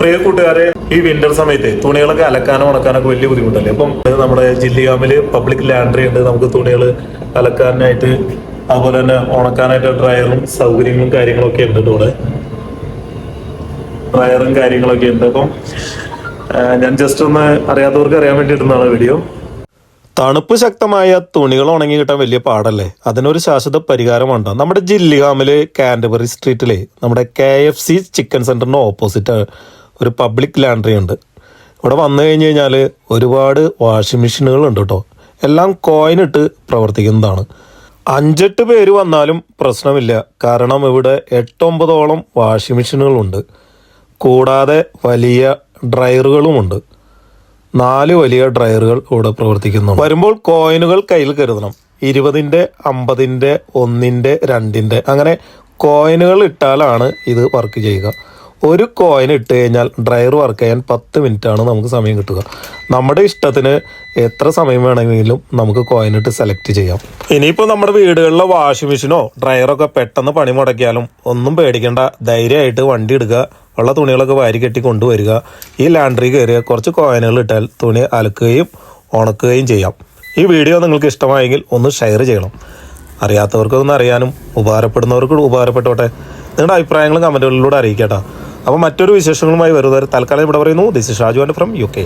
പ്രിയ കൂട്ടുകാരെ ഈ വിന്റർ സമയത്ത് തുണികളൊക്കെ അലക്കാനും ഉണക്കാനൊക്കെ വലിയ ബുദ്ധിമുട്ടല്ലേ? അപ്പം നമ്മുടെ ജില്ലിയാമിൽ പബ്ലിക് ലാൻഡ്രി ഉണ്ട്. നമുക്ക് തുണികൾ അലക്കാനായിട്ട് അതുപോലെ തന്നെ ഉണക്കാനായിട്ട് ഡ്രയറും സൗകര്യങ്ങളും കാര്യങ്ങളൊക്കെ ഉണ്ട് ഇവിടെ. ഡ്രയറും കാര്യങ്ങളൊക്കെ ഉണ്ട്. അപ്പം ഞാൻ ജസ്റ്റ് ഒന്ന് അറിയാത്തവർക്ക് അറിയാൻ വേണ്ടിയിട്ടാണ് വീഡിയോ തണുപ്പ് ശക്തമായ തുണികൾ ഉണങ്ങി കിട്ടാൻ വലിയ പാടല്ലേ? അതിനൊരു ശാശ്വത പരിഹാരമുണ്ടോ. നമ്മുടെ ജില്ലിഹാമിൽ കാൻഡബറി സ്ട്രീറ്റിലെ നമ്മുടെ കെ എഫ് സി ചിക്കൻ സെന്ററിന് ഓപ്പോസിറ്റ് ഒരു പബ്ലിക് ലാൻഡ്രി ഉണ്ട്. ഇവിടെ വന്നു കഴിഞ്ഞ് കഴിഞ്ഞാൽ ഒരുപാട് വാഷിംഗ് മെഷീനുകൾ ഉണ്ട് കേട്ടോ എല്ലാം കോയിനിട്ട് പ്രവർത്തിക്കുന്നതാണ്. അഞ്ചെട്ട് പേര് വന്നാലും പ്രശ്നമില്ല. കാരണം ഇവിടെ എട്ടൊമ്പതോളം വാഷിംഗ് മെഷീനുകളുണ്ട് കൂടാതെ വലിയ ഡ്രയറുകളുമുണ്ട് നാല് വലിയ ഡ്രയറുകൾ ഇവിടെ പ്രവർത്തിക്കുന്നു വരുമ്പോൾ കോയിനുകൾ കയ്യിൽ കരുതണം. ഇരുപതിന്റെ അമ്പതിന്റെ ഒന്നിന്റെ രണ്ടിന്റെ അങ്ങനെ കോയിനുകൾ ഇട്ടാലാണ് ഇത് വർക്ക് ചെയ്യുക. ഒരു കോയിൻ ഇട്ട് കഴിഞ്ഞാൽ ഡ്രയർ വർക്ക് ചെയ്യാൻ പത്ത് മിനിറ്റാണ് നമുക്ക് സമയം കിട്ടുക. നമ്മുടെ ഇഷ്ടത്തിന് എത്ര സമയം വേണമെങ്കിലും നമുക്ക് കോയിൻ ഇട്ട് സെലക്ട് ചെയ്യാം. ഇനിയിപ്പോൾ നമ്മുടെ വീടുകളിലെ വാഷിംഗ് മെഷീനോ ഡ്രയറൊക്കെ പെട്ടെന്ന് പണി മുടക്കിയാലും ഒന്നും പേടിക്കേണ്ട. ധൈര്യമായിട്ട് വണ്ടി എടുക്കുക ഉള്ള തുണികളൊക്കെ വാരി കെട്ടി കൊണ്ടുവരിക. ഈ ലാൻഡ്രി കയറിയ കുറച്ച് കോയിനുകൾ ഇട്ടാൽ തുണി അലക്കുകയും ഉണക്കുകയും ചെയ്യാം. ഈ വീഡിയോ നിങ്ങൾക്ക് ഇഷ്ടമായെങ്കിൽ ഒന്ന് ഷെയർ ചെയ്യണം. അറിയാത്തവർക്കൊന്ന് അറിയാനും ഉപകാരപ്പെടുന്നവർക്ക് ഉപകാരപ്പെട്ടോട്ടെ. നിങ്ങളുടെ അഭിപ്രായങ്ങളും കമന്റുകളിലൂടെ അറിയിക്കട്ടോ. അപ്പോൾ മറ്റൊരു വിശേഷങ്ങളുമായി വരുന്നവർ തൽക്കാലം ഇവിടെ പറയുന്നു. This Shaju and from U K